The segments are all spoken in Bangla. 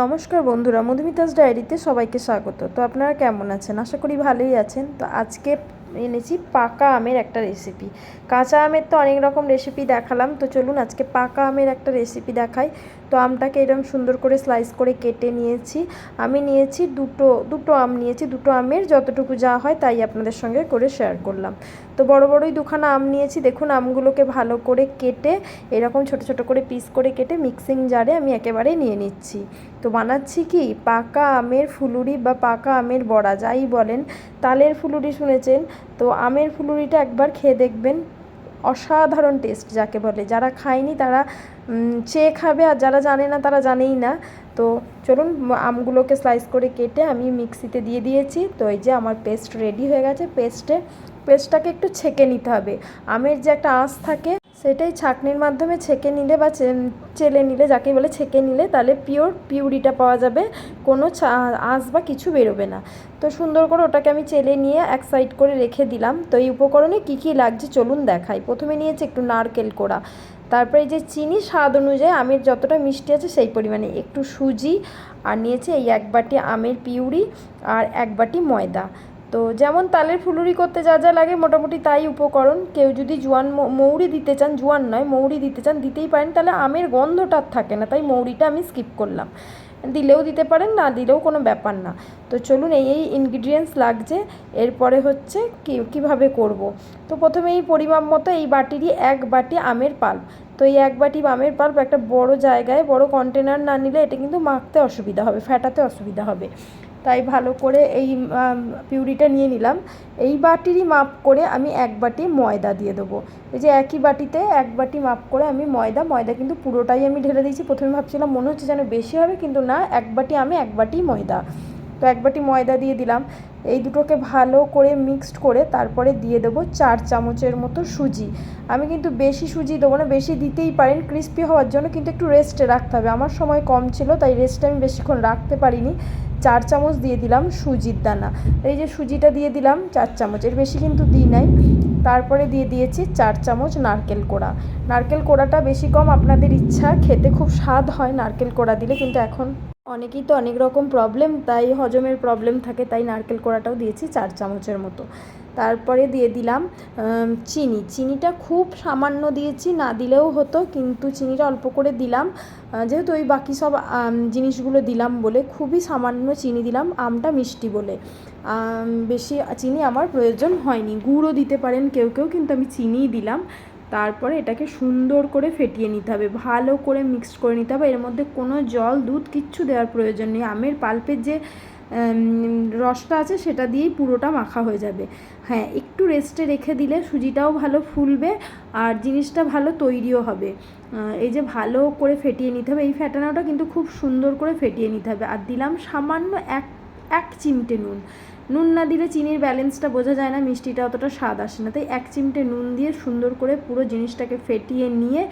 নমস্কার বন্ধুরা, মধুমিতাস ডায়েরিতে সবাইকে স্বাগত। তো আপনারা কেমন আছেন? আশা করি ভালোই আছেন। তো আজকে এনেছি পাকা আমের একটা রেসিপি কাঁচা আমের তো অনেক রকম রেসিপি দেখালাম, তো চলুন আজকে পাকা আমের একটা রেসিপি দেখাই। তো আমটাকে এরকম সুন্দর করে স্লাইস করে কেটে নিয়েছি। আমি নিয়েছি দুটো দুটো আম নিয়েছি, দুটো আমের, যতটুকু যা হয় তাই আপনাদের সঙ্গে করে শেয়ার করলাম। তো বড় বড়ই দুখানা আম নিয়েছি, দেখুন আমগুলোকে ভালো করে কেটে, এরকম ছোট ছোট করে পিস করে কেটে মিক্সিং জারে আমি একেবারে নিয়ে নিচ্ছি। তো বানাচ্ছি কি? পাকা আমের ফুলুরি বা পাকা আমের বড়া, যাই বলেন, তালের ফুলুরি শুনেছেন? তো আমের ফুলুরিটা একবার খেয়ে দেখবেন। অসাধারণ টেস্ট যাকে বলে। যারা খায়নি তারা চেয়ে খাবে আর যারা জানে না তারা জানেই না। তো চলুন, আমগুলোকে স্লাইস করে কেটে আমি মিক্সিতে দিয়ে দিয়েছি। তো এই যে আমার পেস্ট রেডি হয়ে গেছে। পেস্টে পেস্টটাকে একটু ছেঁকে নিতে হবে। আমের যে একটা আঁশ থাকে সেটাই ছাঁকনির মাধ্যমে ছেঁকে নিলে বা চেলে নিলে, যাকে বলে ছেঁকে নিলে, তাহলে পিওর পিউরিটা পাওয়া যাবে। কোনো আঁশ বা কিছু বেরোবে না। তো সুন্দর করে ওটাকে আমি চেলে নিয়ে এক সাইড করে রেখে দিলাম। তো এই উপকরণে কী কী লাগছে চলুন দেখাই। প্রথমে নিয়েছি একটু নারকেল কোড়া। তারপরে যে চিনি স্বাদ অনুযায়ী আমের যতটা মিষ্টি আছে সেই পরিমাণে। একটু সুজি, আর নিয়েছে এই এক বাটি আমের পিউরি, আর এক বাটি ময়দা। তো যেমন তালের ফুলুরি করতে যা যা লাগে মোটামুটি তাই উপকরণ। কেউ যদি জোয়ান মৌরি দিতে চান, জোয়ান নয়, মৌরি দিতে চান, দিতেই পারেন। তাহলে আমের গন্ধটা থাকে না, তাই মৌরিটা আমি স্কিপ করলাম। দিলেও দিতে পারেন, না দিলেও কোনো ব্যাপার না। তো চলুন এই এই ইনগ্রিডিয়েন্টস লাগছে। এরপরে হচ্ছে কী, কীভাবে করব। তো প্রথমে এই পরিমাপ মতো এই বাটিরই এক বাটি আমের পাল্প। তো এই এক বাটি আমের পাল্প একটা বড় জায়গায় বড় কন্টেনার না নিলে এটা কিন্তু মাখতে অসুবিধা হবে ফ্যাটাতে অসুবিধা হবে। তাই ভালো করে এই পিউরিটা নিয়ে নিলাম। এই বাটিরই মাপ করে আমি এক বাটি ময়দা দিয়ে দেবো। এই যে একই বাটিতে এক বাটি মাপ করে আমি ময়দা ময়দা কিন্তু পুরোটাই আমি ঢেলে দিয়েছি। প্রথমে ভাবছিলাম মনে হচ্ছে যেন বেশি হবে, কিন্তু না, এক বাটি আমি এক বাটি ময়দা। তো এক বাটি ময়দা দিয়ে দিলাম। এই দুটোকে ভালো করে মিক্সড করে তারপরে দিয়ে দেবো চার চামচের মতো সুজি। আমি কিন্তু বেশি সুজি দেবো না, বেশি দিতেই পারেন। ক্রিস্পি হওয়ার জন্য কিন্তু একটু রেস্টে রাখতে হবে। আমার সময় কম ছিল, তাই রেস্টে আমি বেশিক্ষণ রাখতে পারিনি। চার চামচ দিয়ে দিলাম সুজির দানা। এই যে সুজিটা দিয়ে দিলাম চার চামচ, এর বেশি কিন্তু দিই নাই। তারপরে দিয়ে দিয়েছি চার চামচ নারকেল কোড়া। নারকেল কোড়াটা বেশি কম আপনাদের ইচ্ছা, খেতে খুব স্বাদ হয় নারকেল কোড়া দিলে, কিন্তু এখন অনেকেই তো অনেক রকম প্রবলেম তাই হজমের প্রবলেম থাকে, তাই নারকেল কোড়াটাও দিয়েছি চার চামচের মতো। তারপরে দিয়ে দিলাম চিনি। চিনিটা খুব সামান্য দিয়েছি, না দিলেও হতো, কিন্তু চিনিটা অল্প করে দিলাম। যেহেতু ওই বাকি সব জিনিসগুলো দিলাম বলে খুবই সামান্য চিনি দিলাম, আমটা মিষ্টি বলে। বেশি চিনি আমার প্রয়োজন হয়নি। গুঁড়ও দিতে পারেন কেউ কেউ, কিন্তু আমি চিনিই দিলাম। তারপরে এটাকে সুন্দর করে ফেটিয়ে নিতে হবে, ভালো করে মিক্সড করে নিতে হবে। এর মধ্যে কোনো জল, দুধ কিচ্ছু দেওয়ার প্রয়োজন নেই। আমের পাল্পের যে রসটা আছে সেটা দিয়েই পুরোটা মাখা হয়ে যাবে। হ্যাঁ একটু রেস্টে রেখে দিলে সুজিটাও ভালো ফুলবে আর জিনিসটা ভালো তৈরিও হবে। এই যে ভালো করে ফেটিয়ে নিতে হবে, এই ফেটানোটা কিন্তু খুব সুন্দর করে ফেটিয়ে নিতে হবে। আর দিলাম সামান্য এক এক চিমটে নুন। নুন না দিলে চিনির ব্যালেন্সটা বোঝা যায় না, মিষ্টিটা অতটা স্বাদ আসে না। তাই এক চিমটে নুন দিয়ে সুন্দর করে পুরো জিনিসটাকে ফেটিয়ে নিয়ে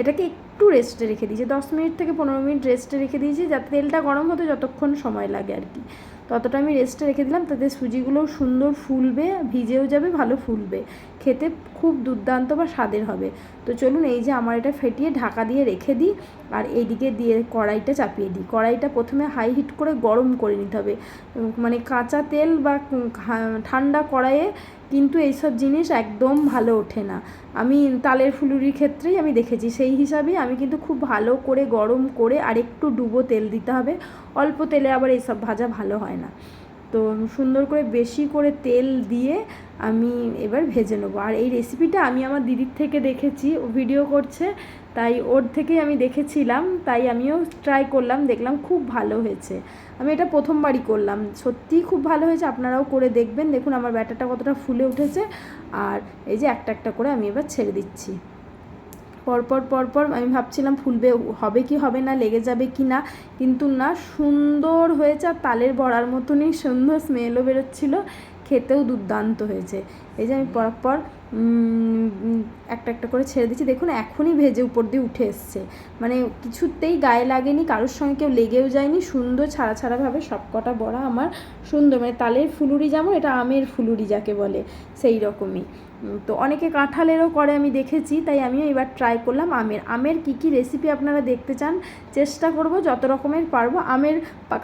এটাকে একটু রেস্টে রেখে দিয়েছি। দশ মিনিট থেকে পনেরো মিনিট রেস্টে রেখে দিয়েছি যাতে তেলটা গরম হতে যতক্ষণ সময় লাগে আর কি। ততটা আমি রেস্টে রেখে দিলাম, তাতে সুজিগুলোও সুন্দর ফুলবে, ভিজেও যাবে, ভালো ফুলবে। খেতে খুব দুর্দান্ত বা স্বাদের হবে। তো চলুন এই যে আমার এটা ফেটিয়ে ঢাকা দিয়ে রেখে দিই, আর এইদিকে দিয়ে কড়াইটা চাপিয়ে দিই। কড়াইটা প্রথমে হাই হিট করে গরম করে নিতে হবে। মানে কাঁচা তেল বা ঠান্ডা কড়াইয়ে কিন্তু এইসব জিনিস একদম ভালো ওঠে না। আমি তালের ফুলুরির ক্ষেত্রেই আমি দেখেছি, সেই হিসাবে আমি কিন্তু খুব ভালো করে গরম করে আর একটু ডুবো তেল দিতে হবে। অল্প তেলে আবার এইসব ভাজা ভালো হয় না। তো সুন্দর করে বেশি করে তেল দিয়ে আমি এবার ভেজে নেব। আর এই রেসিপিটা আমি আমার দিদির থেকে দেখেছি, ও ভিডিও করছে, তাই ওর থেকেই আমি দেখেছিলাম, তাই আমিও ট্রাই করলাম, দেখলাম খুব ভালো হয়েছে। আমি এটা প্রথমবারই করলাম, সত্যিই খুব ভালো হয়েছে, আপনারাও করে দেখবেন, দেখুন আমার ব্যাটারটা কতটা ফুলে উঠেছে, আর এই যে একটা একটা করে আমি এবার ছেড়ে দিচ্ছি। পরপর পরপর আমি ভাবছিলাম ফুলবে, হবে কি, হবে না, লেগে যাবে কি না, কিন্তু না, সুন্দর হয়েছে আর তালের বড়ার মতনই সুন্দর স্মেলও বেরোচ্ছিলো, খেতেও দুর্দান্ত হয়েছে। এই যে আমি পরপর একটা একটা করে ছেড়ে দিচ্ছি। দেখুন, এখনই ভেজে উপর দিয়ে উঠে এসছে। মানে কিছুতেই গায়ে লাগেনি, কারোর সঙ্গে কেউ লেগেও যায়নি। সুন্দর ছাড়া ছাড়াভাবে সব কটা বড়া আমার সুন্দর মানে তালের ফুলুরি যেমন, এটা আমের ফুলুরি যাকে বলে, সেই রকমই। তো অনেকে কাঁঠালেরও করে আমি দেখেছি, তাই আমিও এবার ট্রাই করলাম আমের। আমের কী কী রেসিপি আপনারা দেখতে চান, চেষ্টা করব যত রকমের পারব। আমের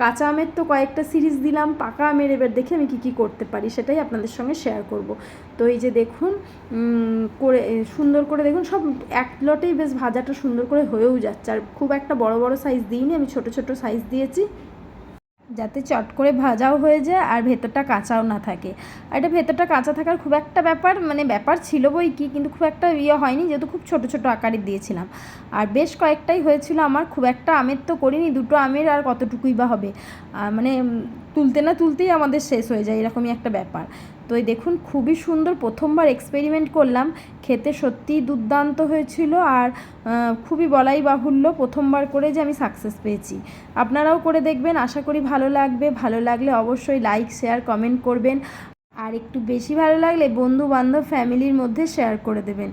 কাঁচা আমের তো কয়েকটা সিরিজ দিলাম, পাকা আমের এবার দেখে আমি কী কী করতে পারি, সেটাই আপনাদের সঙ্গে শেয়ার করব। তো এই যে দেখুন করে, সুন্দর করে দেখুন, সব এক লটেই বেশ ভাজাটা সুন্দর করে হয়েও যাচ্ছে। আর খুব একটা বড় বড় সাইজ দিইনি, আমি ছোট ছোট সাইজ দিয়েছি, যাতে চট করে ভাজাও হয়ে যায় আর ভেতরটা কাঁচাও না থাকে। আর এটা ভেতরটা কাঁচা থাকার খুব একটা ব্যাপার মানে ব্যাপার ছিল বই কি, কিন্তু খুব একটা ইয়ে হয়নি, যেহেতু খুব ছোট ছোট আকারে দিয়েছিলাম। আর বেশ কয়েকটাই হয়েছিল আমার, খুব একটা আমের তো করিনি, দুটো আমের আর কতটুকুই বা হবে। মানে তুলতে না তুলতেই আমাদের শেষ হয়ে যায়, এরকমই একটা ব্যাপার। তো এই দেখুন, খুবই সুন্দর প্রথমবার এক্সপেরিমেন্ট করলাম, খেতে সত্যিই দুর্দান্ত হয়েছিল আর খুবই বলাই বাহুল্য প্রথমবার করে যে আমি সাকসেস পেয়েছি। আপনারাও করে দেখবেন, আশা করি ভালো লাগবে। ভালো লাগলে অবশ্যই লাইক শেয়ার কমেন্ট করবেন। আর একটু বেশি ভালো লাগলে বন্ধু বান্ধব ফ্যামিলির মধ্যে শেয়ার করে দেবেন।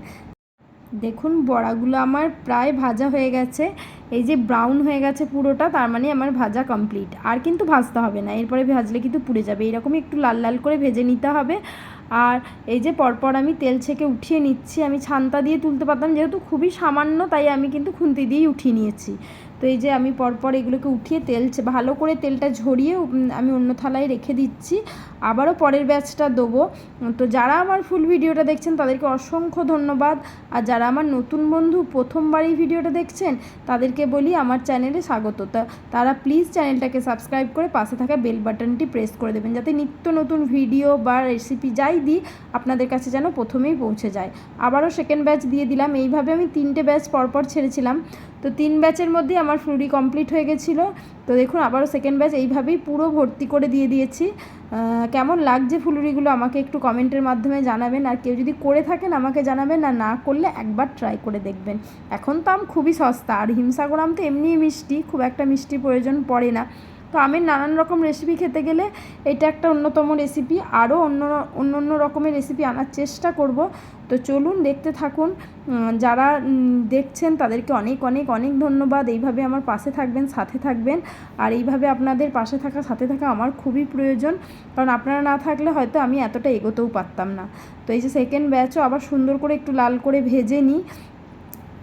দেখুন, বড়াগুলো আমার প্রায় ভাজা হয়ে গেছে। এই যে ব্রাউন হয়ে গেছে পুরোটা, তার মানে আমার ভাজা কমপ্লিট আর কিন্তু ভাজতে হবে না, এরপরে ভাজলে কিন্তু পুড়ে যাবে। এরকমই একটু লাল লাল করে ভেজে নিতে হবে। আর এই যে পরপর আমি তেল ছেঁকে উঠিয়ে নিচ্ছি, আমি ছান্তা দিয়ে তুলতে পারতাম, যেহেতু খুবই সামান্য, তাই আমি কিন্তু খুন্তি দিয়েই উঠিয়ে নিয়েছি। তো এই যে আমি পরপর এগুলোকে উঠিয়ে তেল ভালো করে তেলটা ঝরিয়ে আমি অন্য থালায় রেখে দিচ্ছি। আবারও পরের ব্যাচটা দেবো। তো যারা আমার ফুল ভিডিওটা দেখছেন, তাদেরকে অসংখ্য ধন্যবাদ। আর যারা আমার নতুন বন্ধু প্রথমবার এই ভিডিওটা দেখছেন, তাদেরকে বলি আমার চ্যানেলে স্বাগত। তারা প্লিজ চ্যানেলটাকে সাবস্ক্রাইব করে পাশে থাকা বেল বাটনটি প্রেস করে দেবেন, যাতে নিত্য নতুন ভিডিও বা রেসিপি যাই দিই, আপনাদের কাছে যেন প্রথমেই পৌঁছে যায়। আবারও সেকেন্ড ব্যাচ দিয়ে দিলাম। এইভাবে আমি তিনটে ব্যাচ পরপর ছেড়েছিলাম। তো তিন ব্যাচের মধ্যেই আমার ফ্লুরি কমপ্লিট হয়ে গেছিল। তো দেখুন, আবারও সেকেন্ড ব্যাচ এইভাবেই পুরো ভর্তি করে দিয়ে দিয়েছি। কেমন লাগছে ফুলুরিগুলো আমাকে একটু কমেন্টের মাধ্যমে জানাবেন। আর কেউ যদি করে থাকেন, আমাকে জানাবেন। আর না করলে একবার ট্রাই করে দেখবেন। এখন তো আম খুবই সস্তা। আর হিমসাগর আম তো এমনিই মিষ্টি, খুব একটা মিষ্টি প্রয়োজন পড়ে না। তো আমের নানান রকম রেসিপি খেতে গেলে এটা একটা অন্যতম রেসিপি আরও অন্য অন্য অন্য রকমের রেসিপি আনার চেষ্টা করব। তো চলুন দেখতে থাকুন যারা দেখছেন তাদেরকে অনেক অনেক অনেক ধন্যবাদ। এইভাবে আমার পাশে থাকবেন, সাথে থাকবেন। আর এইভাবে আপনাদের পাশে থাকা, সাথে থাকা আমার খুবই প্রয়োজন। কারণ আপনারা না থাকলে হয়তো আমি এতটা এগোতেও পারতাম না। তো এই যে সেকেন্ড ব্যাচও আবার সুন্দর করে একটু লাল করে ভেজে নিই।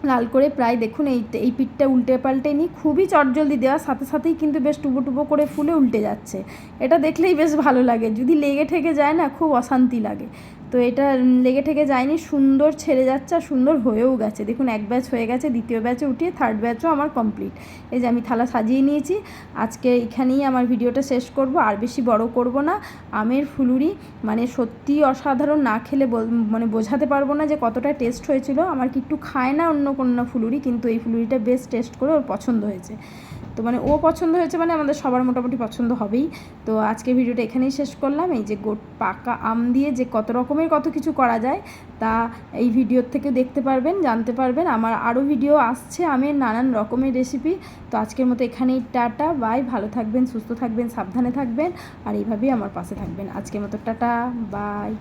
লাল করে প্রায় দেখুন, এই এই পিঠটা উল্টে পাল্টে নিই। খুবই চটজলদি দেওয়ার সাথে সাথেই কিন্তু বেশ টুবো টুবো করে ফুলে উল্টে যাচ্ছে। এটা দেখলেই বেশ ভালো লাগে। যদি লেগে ঠেকে যায় না, খুব অশান্তি লাগে। তো এটা লেগে ঠেকে যায়নি, সুন্দর ছেড়ে যাচ্ছে আর সুন্দর হয়েও গেছে। দেখুন, এক ব্যাচ হয়ে গেছে, দ্বিতীয় ব্যাচে উঠিয়ে থার্ড ব্যাচও আমার কমপ্লিট এই যে আমি থালা সাজিয়ে নিয়েছি, আজকে এখানেই আমার ভিডিওটা শেষ করব, আর বেশি বড় করব না। আমের ফুলুরি মানে সত্যি অসাধারণ, না খেলে মানে বোঝাতে পারব না যে কতটা টেস্ট হয়েছিল। আমার কি একটু খায় না অন্য কোনো ফুলুরি, কিন্তু এই ফুলুরিটা বেশ টেস্ট করে ওর পছন্দ হয়েছে। তো মানে ও পছন্দ হয়েছে মানে আমাদের সবার মোটামুটি পছন্দ হবেই। তো আজকে ভিডিওটা এখানেই শেষ করলাম। এই যে গোট পাকা আম দিয়ে যে কত রকমের কত কিছু করা যায়, তা এই ভিডিওর থেকে দেখতে পারবেন, জানতে পারবেন। আমার আরও ভিডিও আসছে আমের নানান রকমের রেসিপি তো আজকের মতো এখানেই টাটা, বাই। ভালো থাকবেন, সুস্থ থাকবেন, সাবধানে থাকবেন। আর এইভাবেই আমার পাশে থাকবেন। আজকের মতো টাটা, বাই।